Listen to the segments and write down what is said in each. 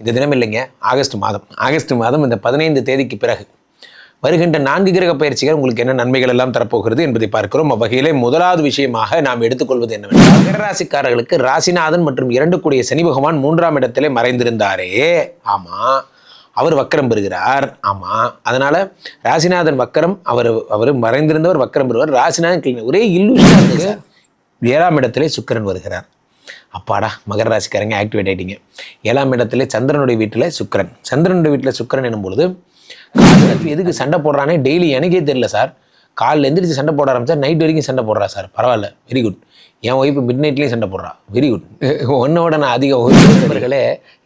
இந்த தினம் இல்லைங்க ஆகஸ்ட் மாதம். ஆகஸ்ட் மாதம் இந்த பதினைந்து தேதிக்கு பிறகு வருகின்ற நான்கு கிரக பயிற்சிகள் உங்களுக்கு என்ன நன்மைகள் எல்லாம் தரப்போகிறது என்பதை பார்க்கிறோம். அவ்வகையிலே முதலாவது விஷயமாக நாம் எடுத்துக்கொள்வது என்னவென்றால் கடராசிக்காரர்களுக்கு ராசிநாதன் மற்றும் இரண்டு கூடிய சனி பகவான் மூன்றாம் இடத்திலே மறைந்திருந்தாரே. ஆமாம் அவர் வக்கரம் பெறுகிறார். ஆமாம் அதனால் ராசிநாதன் வக்கரம் அவர் அவர் மறைந்திருந்தவர் வக்கரம் பெறுவார். ராசிநாதன் ஒரே இல்லுஷன் ஏழாம் இடத்திலே சுக்கிரன் வருகிறார். அப்பாடா மகர ராசிக்காரங்க ஆக்டிவேட் ஆயிட்டீங்க. ஏழாம் இடத்துல சந்திரனுடைய வீட்டில் சுக்கிரன். சந்திரனுடைய வீட்டில் சுக்கரன் எனும்பொழுது எதுக்கு சண்டை போடுறானே? டெய்லி எனக்கே தெரியல சார். காலில் எந்திரிச்சு சண்டை போட ஆரம்பிச்சா நைட் வரைக்கும் சண்டை போடுறா சார். பரவாயில்ல வெரி குட் என் ஒய்ஃபு மிட் நைட்லேயும் சண்டை போடுறா. வெரி குட் ஒன்னோட நான் அதிகம் ஒருவர்களே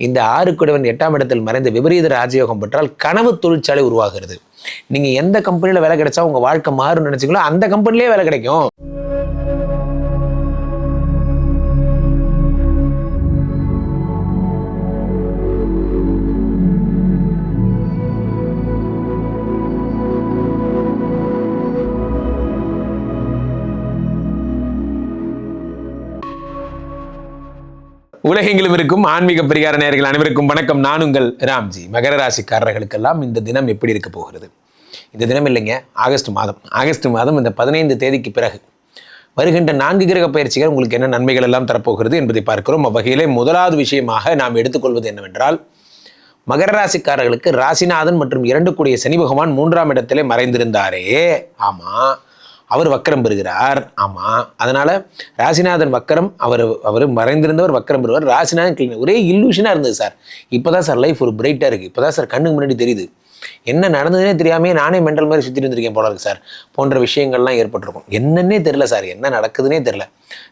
இந்த ஆறுக்குடைவன் எட்டாம் இடத்தில் மறைந்த விபரீத ராஜயோகம் பெற்றால் கனவு தொழிற்சாலை உருவாகிறது. நீங்கள் எந்த கம்பெனியில் வேலை கிடைச்சா உங்கள் வாழ்க்கை மாறும்னு நினச்சிங்களோ அந்த கம்பெனிலே வேலை கிடைக்கும். உலகெங்கிலும் இருக்கும் ஆன்மீக பரிகார நேர்கள் அனைவருக்கும் வணக்கம். நான் உங்கள் ராம்ஜி. மகர ராசிக்காரர்களுக்கெல்லாம் இந்த தினம் எப்படி இருக்க போகிறது? இந்த தினம் இல்லைங்க ஆகஸ்ட் மாதம். ஆகஸ்ட் மாதம் இந்த பதினைந்து தேதிக்கு பிறகு வருகின்ற நான்கு கிரக பயிற்சிகள் உங்களுக்கு என்ன நன்மைகள் எல்லாம் தரப்போகிறது என்பதை பார்க்கிறோம். அவ்வகையிலே முதலாவது விஷயமாக நாம் எடுத்துக்கொள்வது என்னவென்றால் மகர ராசிக்காரர்களுக்கு ராசிநாதன் மற்றும் இரண்டு கூடிய சனி பகவான் மூன்றாம் இடத்திலே மறைந்திருந்தாரே. ஆமா. அவர் வக்கரம் பெறுகிறார். ஆமாம் அதனால் ராசிநாதன் வக்கரம் அவர் அவர் மறைந்திருந்தவர் வக்கரம் பெறுவார். ராசிநாதன் கிளீன் ஒரே இல்லூஷனாக இருந்தது சார். இப்போ தான் சார் லைஃப் ஒரு பிரைட்டாக இருக்குது இப்போ தான் சார் கண்ணுக்கு முன்னாடி தெரியுது. என்ன நடந்ததுன்னே தெரியாமே நானே மெண்டல் மாதிரி சுற்றிட்டு இருந்திருக்கேன் போல இருக்கு சார். போன்ற விஷயங்கள்லாம் ஏற்பட்டிருக்கும். என்னன்னே தெரில சார். என்ன நடக்குதுன்னே தெரில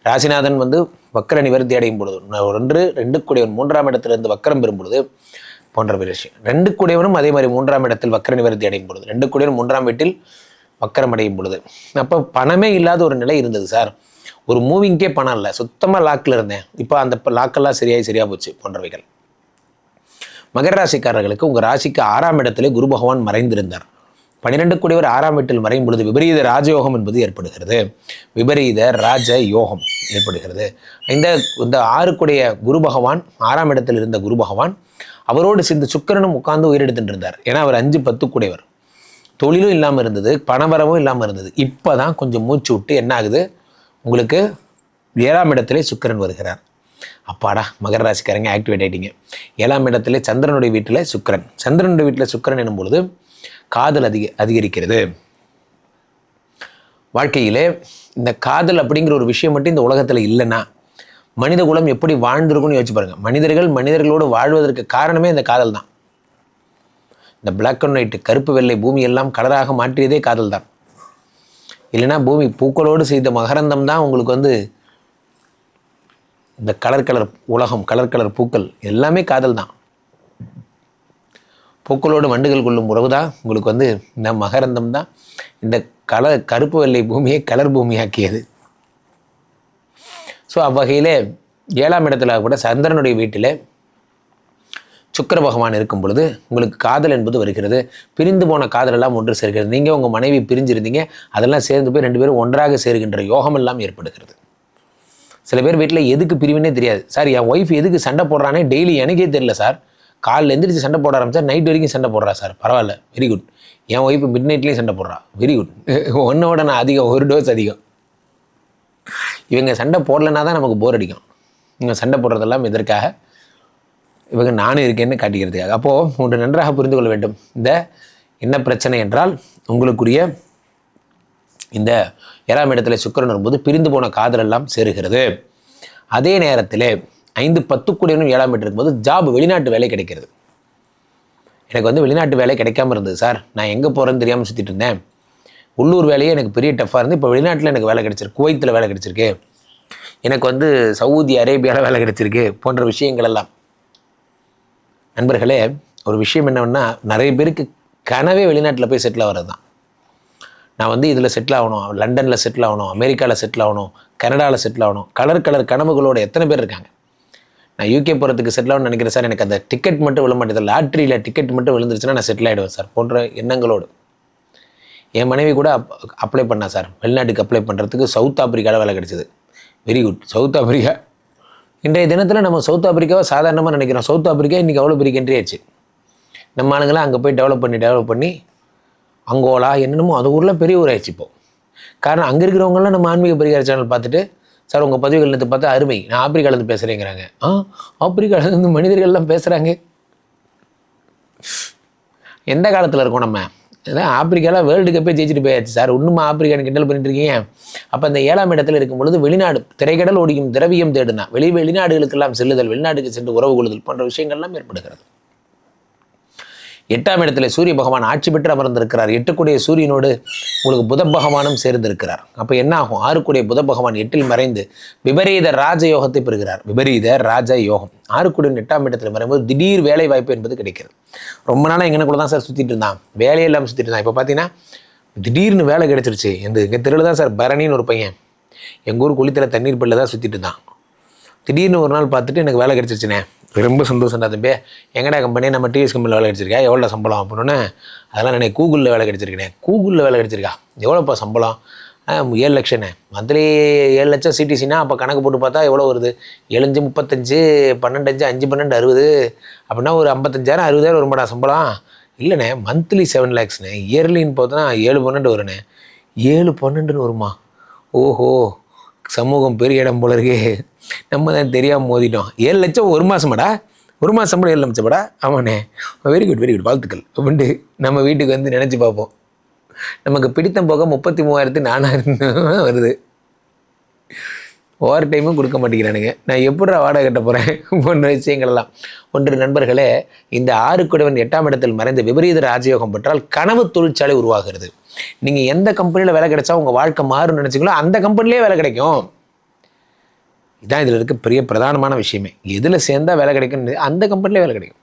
ராசிநாதன் வந்து வக்கர நிவர்த்தி அடையும் பொழுது ஒன்று ரெண்டு கூடியவன் மூன்றாம் இடத்திலிருந்து வக்கரம் பெறும் பொழுது போன்ற விஷயம். ரெண்டு கூடியவனும் அதே மாதிரி மூன்றாம் இடத்தில் வக்கர நிவர்த்தி அடையும் பொழுது ரெண்டு கூடியவன் மூன்றாம் வீட்டில் வக்கரம் அடையும் பொழுது. அப்போ பணமே இல்லாத ஒரு நிலை இருந்தது சார் ஒரு மூவிங்கே பணம் இல்லை. சுத்தமாக லாக்கில் இருந்தேன். இப்போ அந்த லாக்கெல்லாம் சரியாகி சரியாக போச்சு போன்றவைகள். மகர ராசிக்காரர்களுக்கு உங்கள் ராசிக்கு ஆறாம் இடத்திலே குரு பகவான் மறைந்திருந்தார். பன்னிரெண்டு கூடியவர் ஆறாம் வீட்டில் மறையும் பொழுது விபரீத ராஜயோகம் என்பது ஏற்படுகிறது. விபரீத ராஜ யோகம் ஏற்படுகிறது. இந்த இந்த ஆறுக்குடைய குரு பகவான் ஆறாம் இடத்தில் இருந்த குரு பகவான் அவரோடு சேர்ந்து சுக்கரனும் உட்கார்ந்து உயிரெடுத்துட்டு இருந்தார். ஏன்னா அவர் அஞ்சு பத்து கூடையவர். தொழிலும் இல்லாமல் இருந்தது பணவரவும் இல்லாமல் இருந்தது. இப்போ தான் கொஞ்சம் மூச்சு விட்டு என்ன ஆகுது? உங்களுக்கு ஏழாம் இடத்திலே சுக்கரன் வருகிறார். அப்பாடா மகர ராசிக்காரங்க ஆக்டிவேட் ஆகிட்டீங்க ஏழாம் இடத்துல சந்திரனுடைய வீட்டில் சுக்கிரன். சந்திரனுடைய வீட்டில் சுக்கிரன் எனும் பொழுது காதல் அதிக அதிகரிக்கிறது. வாழ்க்கையிலே இந்த காதல் அப்படிங்கிற ஒரு விஷயம் மட்டும் இந்த உலகத்தில் இல்லைன்னா மனித குலம் எப்படி வாழ்ந்திருக்கும்னு யோசிச்சு பாருங்கள் மனிதர்கள் மனிதர்களோடு வாழ்வதற்கு காரணமே இந்த காதல் தான் இந்த பிளாக் அண்ட் ஒயிட் கருப்பு வெள்ளை பூமி எல்லாம் கலராக மாற்றியதே காதல் தான் இல்லைன்னா பூமி பூக்களோடு செய்த மகரந்தம் தான் உங்களுக்கு வந்து இந்த கலர் கலர் உலகம் கலர் கலர் பூக்கள் எல்லாமே காதல் தான் பூக்களோடு வண்டுகள் கொள்ளும் உறவு தான் உங்களுக்கு வந்து இந்த மகரந்தம் தான். இந்த கலர் கருப்பு வெள்ளை பூமியை கலர் பூமியாக்கியது. ஸோ அவ்வகையிலே ஏழாம் இடத்துல கூட சந்திரனுடைய வீட்டில் சுக்கர பகவான் இருக்கும் பொழுது உங்களுக்கு காதல் என்பது வருகிறது. பிரிந்து போன காதலெல்லாம் ஒன்று சேர்கிறது. நீங்கள் உங்கள் மனைவி பிரிஞ்சிருந்தீங்க. அதெல்லாம் சேர்ந்து போய் ரெண்டு பேரும் ஒன்றாக சேர்கின்ற யோகம் எல்லாம் ஏற்படுகிறது. சில பேர் வீட்டில் எதுக்கு பிரிவுனே தெரியாது. சார் என் ஒய்ஃப் எதுக்கு சண்டை போடுறானே? டெய்லி எனக்கே தெரியல சார். காலில் எந்திரிச்சு சண்டை போட ஆரம்பிச்சா நைட் வரைக்கும் சண்டை போடுறா சார். பரவாயில்ல வெரி குட் என் ஒய்ஃப் மிட் நைட்லேயும் சண்டை போடுறா. வெரி குட் ஒன்னோட நான் அதிகம் ஒரு டோஸ் அதிகம். இவங்க சண்டை போடலைன்னா தான் நமக்கு போர் அடிக்கும். இவங்க சண்டை போடுறதெல்லாம் எதற்காக? இவங்க நானும் இருக்கேன்னு காட்டிக்கிறதுக்காக. அப்போது ஒன்று நன்றாக புரிந்து கொள்ள வேண்டும். இந்த என்ன பிரச்சனை என்றால் உங்களுக்குரிய இந்த ஏழாம் இடத்துல சுக்கரன் வரும்போது பிரிந்து போன காதல் எல்லாம் சேருகிறது. அதே நேரத்தில் ஐந்து பத்து கூடியனும் ஏழாம் வீட்டு இருக்கும்போது ஜாப் வெளிநாட்டு வேலை கிடைக்கிறது. எனக்கு வந்து வெளிநாட்டு வேலை கிடைக்காம இருந்தது சார். நான் எங்கே போகிறேன்னு தெரியாமல் சுற்றிட்டு இருந்தேன். உள்ளூர் வேலையே எனக்கு பெரிய டஃப்பாக இருந்து இப்போ வெளிநாட்டில் எனக்கு வேலை கிடைச்சிருக்கு. குவைத்தில் வேலை கிடைச்சிருக்கு. எனக்கு வந்து சவுதி அரேபியாவில் வேலை கிடச்சிருக்கு போன்ற விஷயங்கள் எல்லாம். நண்பர்களே ஒரு விஷயம் என்னவென்னா நிறைய பேருக்கு கனவே வெளிநாட்டில் போய் செட்டில் ஆகிறது தான் நான் வந்து இதில் செட்டில் ஆகணும் லண்டனில் செட்டில் ஆகணும் அமெரிக்காவில் செட்டில் ஆகணும் கனடாவில் செட்டில் ஆகணும் கலர் கலர் கனவுகளோடு எத்தனை பேர் இருக்காங்க? நான் யூகே போகிறதுக்கு செட்டில் ஆகணும்னு நினைக்கிறேன் சார். எனக்கு அந்த டிக்கெட் மட்டும் விழ மாட்டேது லாட்ரியில் டிக்கெட் மட்டும் விழுந்துருச்சுன்னா நான் செட்டில் ஆகிடுவேன் சார். போன்ற எண்ணங்களோடு. என் மனைவி கூட அப் அப்ளை பண்ணா சார். வெளிநாட்டுக்கு அப்ளை பண்ணுறதுக்கு சவுத் ஆப்பிரிக்காவில் வேலை கிடைச்சிது. வெரி குட் சவுத் ஆப்பிரிக்கா இன்றைய தினத்தில் நம்ம சவுத் ஆப்பிரிக்காவை சாதாரணமாக நினைக்கிறோம். சவுத் ஆப்பிரிக்கா இன்றைக்கி அவ்வளோ பெரிய country ஆச்சு. நம்ம ஆளுங்களாம் அங்கே போய் டெவலப் பண்ணி டெவலப் பண்ணி அங்கோலா என்னென்னமோ அது ஊரில் பெரிய ஊராயிடுச்சு இப்போது காரணம் அங்கே இருக்கிறவங்களாம் நம்ம ஆன்மீக பரிகார சேனல் பார்த்துட்டு சார் உங்கள் பதவிகள்லேருந்து பார்த்தா அருமை. நான் ஆப்பிரிக்காலேருந்து பேசுகிறேங்கிறாங்க ஆ? ஆப்பிரிக்காலேருந்து மனிதர்கள்லாம் பேசுகிறாங்க எந்த காலத்தில் இருக்கோம் நம்ம? இதான் ஆப்பிரிக்காவில் வேர்ல்டு கப்பே ஜெயிச்சுட்டு போயாச்சு. சார் இன்னுமா ஆப்பிரிக்கான்னு கிண்டல் பண்ணிட்டு இருக்கீங்க? அப்போ இந்த ஏழாம் இடத்துல இருக்கும் பொழுது வெளிநாடு திரைக்கடல் ஓடியும் திரவியம் தேடுனா வெளி வெளிநாடுகளுக்கெல்லாம் செல்லுதல் வெளிநாட்டுக்கு சென்று உறவு கொள்ளுதல் போன்ற விஷயங்கள்லாம் ஏற்படுகிறது. எட்டாம் இடத்துல சூரிய பகவான் ஆட்சி பெற்று அமர்ந்திருக்கிறார். எட்டுக்குடைய சூரியனோடு உங்களுக்கு புத பகவானும் சேர்ந்திருக்கிறார். அப்போ என்ன ஆகும்? ஆறுக்குடைய புத பகவான் எட்டில் மறைந்து விபரீத ராஜ யோகத்தை பெறுகிறார். விபரீத ராஜ யோகம். ஆறுக்குடியின் எட்டாம் இடத்துல மறையும்போது திடீர் வேலை வாய்ப்பு என்பது கிடைக்கிறது. ரொம்ப நாளாக எங்கனக்குள்ள தான் சார் சுற்றிட்டு இருந்தான். வேலையெல்லாம் சுற்றிட்டு இருந்தான். இப்போ பார்த்தீங்கன்னா திடீர்னு வேலை கிடச்சிருச்சு. இந்த எங்கள் தெருவில் தான் சார் பரணின்னு ஒரு பையன். எங்கள் ஊர் குளித்தில் தண்ணீர் பல்ல தான் சுற்றிட்டு தான் திடீர்னு ஒரு நாள் பார்த்துட்டு எனக்கு வேலை கிடச்சிருச்சுண்ணே. ரொம்ப சந்தோஷம்டா தம்பி. எங்கடா கம்பெனி நம்ம டிவிஎஸ் கம்பெனியில் வேலை கிடச்சிருக்கா? எவ்வளோ சம்பளம் அப்படின்னே அதெல்லாம் நினை கூகுளில் வேலை கிடச்சிருக்கேனே கூகுளில் வேலை கிடச்சிருக்கா? எவ்வளோப்பா சம்பளம்? ஏழு லட்சண்ணே மந்த்லி ஏழு லட்சம் சிடிசினா அப்போ கணக்கு போட்டு பார்த்தா எவ்வளோ வருது? எழுஞ்சு முப்பத்தஞ்சு பன்னெண்டு அஞ்சு அஞ்சு பன்னெண்டு அறுபது. அப்படின்னா ஒரு ஐம்பத்தஞ்சாயிரம் அறுபதாயிரம் வருமாடா சம்பளம். இல்லைண்ணே மந்த்லி செவன் லேக்ஸ்ண்ணே இயர்லின்னு பார்த்தோன்னா ஏழு பன்னெண்டு வருண்ணே ஏழு பன்னெண்டுன்னு வருமா? ஓஹோ சமூகம் பெரிய இடம் போல இருக்கே. நம்ம தான் தெரியாமல் மோதிட்டோம். ஏழு லட்சம் ஒரு மாதமாடா ஒரு மாதம் சம்பளம் ஏழு லட்சமாடா? ஆமாண்ணே. வெரி குட் வெரி குட் வாழ்த்துக்கள். அப்படின்ட்டு நம்ம வீட்டுக்கு வந்து நினச்சி பார்ப்போம். நமக்கு பிடித்தம் போக முப்பத்தி மூவாயிரத்து நானாயிரம் வருது. ஓவர் டைமும் கொடுக்க மாட்டேங்கிறானுங்க. நான் எப்படி வாடகை கட்ட போகிறேன் போன்ற விஷயங்கள்லாம் ஒன்று நண்பர்களே இந்த ஆறு குடவன் எட்டாம் இடத்தில் மறைந்த விபரீத ராஜயோகம் பெற்றால் கனவு தொழிற்சாலை உருவாகிறது. நீங்கள் எந்த கம்பெனியில் வேலை கிடைச்சா உங்கள் வாழ்க்கை மாறும்னு நினச்சிங்களோ அந்த கம்பெனிலே வேலை கிடைக்கும். இதான் இதில் இருக்க பெரிய பிரதானமான விஷயமே. எதில் சேர்ந்தால் வேலை கிடைக்கும் அந்த கம்பெனிலே வேலை கிடைக்கும்.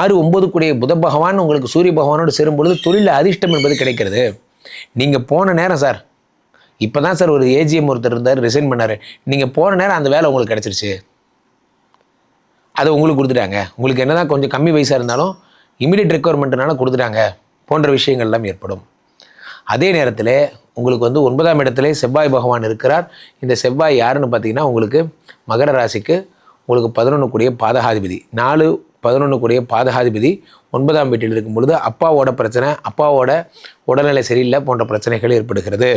ஆறு ஒன்பது கூடிய புத பகவான் உங்களுக்கு சூரிய பகவானோடு சேரும் பொழுது தொழிலில் அதிர்ஷ்டம் என்பது கிடைக்கிறது. நீங்கள் போன நேரம் சார் இப்போ தான் சார் ஒரு ஏஜிஎம் ஒருத்தர் இருந்தார் ரிசைன் பண்ணார். நீங்கள் போன நேரம் அந்த வேலை உங்களுக்கு கிடச்சிருச்சு. அதை உங்களுக்கு கொடுத்துட்டாங்க. உங்களுக்கு என்ன தான் கொஞ்சம் கம்மி வயசாக இருந்தாலும் இமீடியட் ரெக்குவயர்மெண்ட்னால கொடுத்துட்டாங்க. போன்ற விஷயங்கள்லாம் ஏற்படும். அதே நேரத்தில் உங்களுக்கு வந்து ஒன்பதாம் இடத்துல செவ்வாய் பகவான் இருக்கிறார். இந்த செவ்வாய் யாருன்னு பார்த்தீங்கன்னா உங்களுக்கு மகர ராசிக்கு உங்களுக்கு பதினொன்று கூடிய பாதகாதிபதி. நாலு பதினொன்று கூடிய பாதகாதிபதி ஒன்பதாம் வீட்டில் இருக்கும் பொழுது அப்பாவோட பிரச்சனை அப்பாவோட உடல்நிலை சரியில்லை போன்ற பிரச்சனைகள் ஏற்படுகிறது.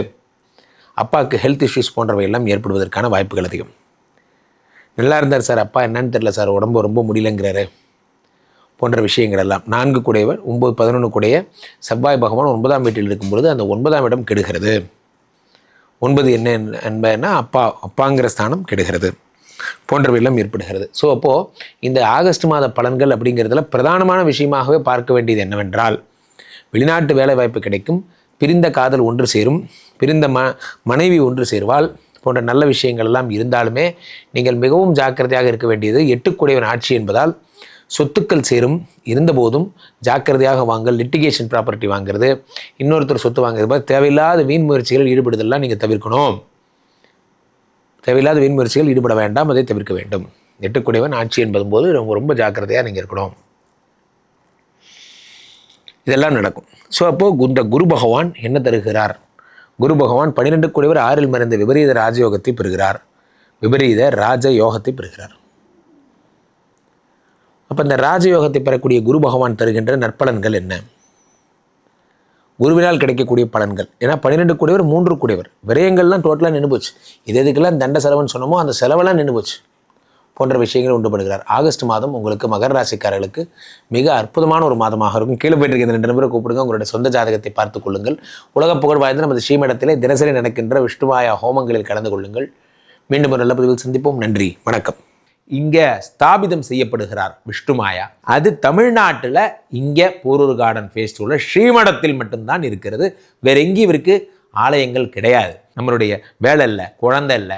அப்பாவுக்கு ஹெல்த் இஷ்யூஸ் போன்றவை எல்லாம் ஏற்படுவதற்கான வாய்ப்புகள் அதிகம். நல்லா இருந்தார் சார் அப்பா என்னன்னு தெரியல சார் உடம்பு ரொம்ப முடியலங்கிறாரு போன்ற விஷயங்கள் எல்லாம். நான்கு கூடையவர் ஒம்பது பதினொன்று கூடைய செவ்வாய் பகவான் ஒன்பதாம் வீட்டில் இருக்கும் பொழுது அந்த ஒன்பதாம் இடம் கெடுகிறது. ஒன்பது என்ன என்பதுன்னா அப்பா அப்பாங்கிற ஸ்தானம் கெடுகிறது போன்றவையெல்லாம் ஏற்படுகிறது. ஸோ அப்போது இந்த ஆகஸ்ட் மாத பலன்கள் அப்படிங்கிறதுல பிரதானமான விஷயமாகவே பார்க்க வேண்டியது என்னவென்றால் வெளிநாட்டு வேலைவாய்ப்பு கிடைக்கும் பிரிந்த காதல் ஒன்று சேரும் பிரிந்த ம மனைவி ஒன்று சேருவாள் போன்ற நல்ல விஷயங்கள் எல்லாம் இருந்தாலுமே நீங்கள் மிகவும் ஜாக்கிரதையாக இருக்க வேண்டியது எட்டுக்குடையவன் ஆட்சி என்பதால் சொத்துக்கள் சேரும். இருந்தபோதும் ஜாக்கிரதையாக வாங்கல் லிட்டிகேஷன் ப்ராப்பர்ட்டி வாங்குறது இன்னொருத்தர் சொத்து வாங்குறது மாதிரி தேவையில்லாத வீண் முயற்சிகள் ஈடுபடுதெல்லாம் நீங்கள் தவிர்க்கணும். தேவையில்லாத வீண் முயற்சிகள் ஈடுபட வேண்டாம் அதை தவிர்க்க வேண்டும். எட்டுக்குடையவன் ஆட்சி என்பதும் போது ரொம்ப ரொம்ப ஜாக்கிரதையாக நீங்கள் இருக்கணும். இதெல்லாம் நடக்கும். ஸோ அப்போது இந்த குரு பகவான் என்ன தருகிறார்? குரு பகவான் பன்னிரெண்டு கூடியவர் ஆறில் மறைந்த விபரீத ராஜயோகத்தை பெறுகிறார். விபரீத ராஜ யோகத்தை பெறுகிறார். அப்போ இந்த ராஜயோகத்தை பெறக்கூடிய குரு பகவான் தருகின்ற நற்பலன்கள் என்ன? குருவினால் கிடைக்கக்கூடிய பலன்கள். ஏன்னா பன்னிரெண்டு கூடியவர் மூன்று கூடியவர் விரயங்கள்லாம் டோட்டலாக நின்று போச்சு. இது எதுக்கெல்லாம் தண்ட செலவுன்னு சொன்னோமோ அந்த செலவெல்லாம் நின்று போச்சு. போன்ற விஷயங்களை உண்டு பண்ணுகிறார். ஆகஸ்ட் மாதம் உங்களுக்கு மகர ராசிக்காரர்களுக்கு மிக அற்புதமான ஒரு மாதமாக இருக்கும். கீழே போயிட்டு இருக்க இந்த ரெண்டு நபரை கூப்பிடுங்க. உங்களுடைய சொந்த ஜாதகத்தை பார்த்துக் கொள்ளுங்கள். உலக புகழ் வாய்ந்த நமது ஸ்ரீமடத்திலே தினசரி நடக்கின்ற விஷ்ணுவாயா ஹோமங்களில் கலந்து கொள்ளுங்கள். மீண்டும் ஒரு நல்ல பதிவில் சந்திப்போம். நன்றி. வணக்கம். இங்கே ஸ்தாபிதம் செய்யப்படுகிறார் விஷ்ணுமாயா. அது தமிழ்நாட்டில் இங்கே போரூர் கார்டன் ஃபேஸ்டிவலில் ஸ்ரீமடத்தில் மட்டும்தான் இருக்கிறது. வேற எங்கேயும் இவருக்கு ஆலயங்கள் கிடையாது. நம்மளுடைய வேலை இல்லை குழந்தை இல்லை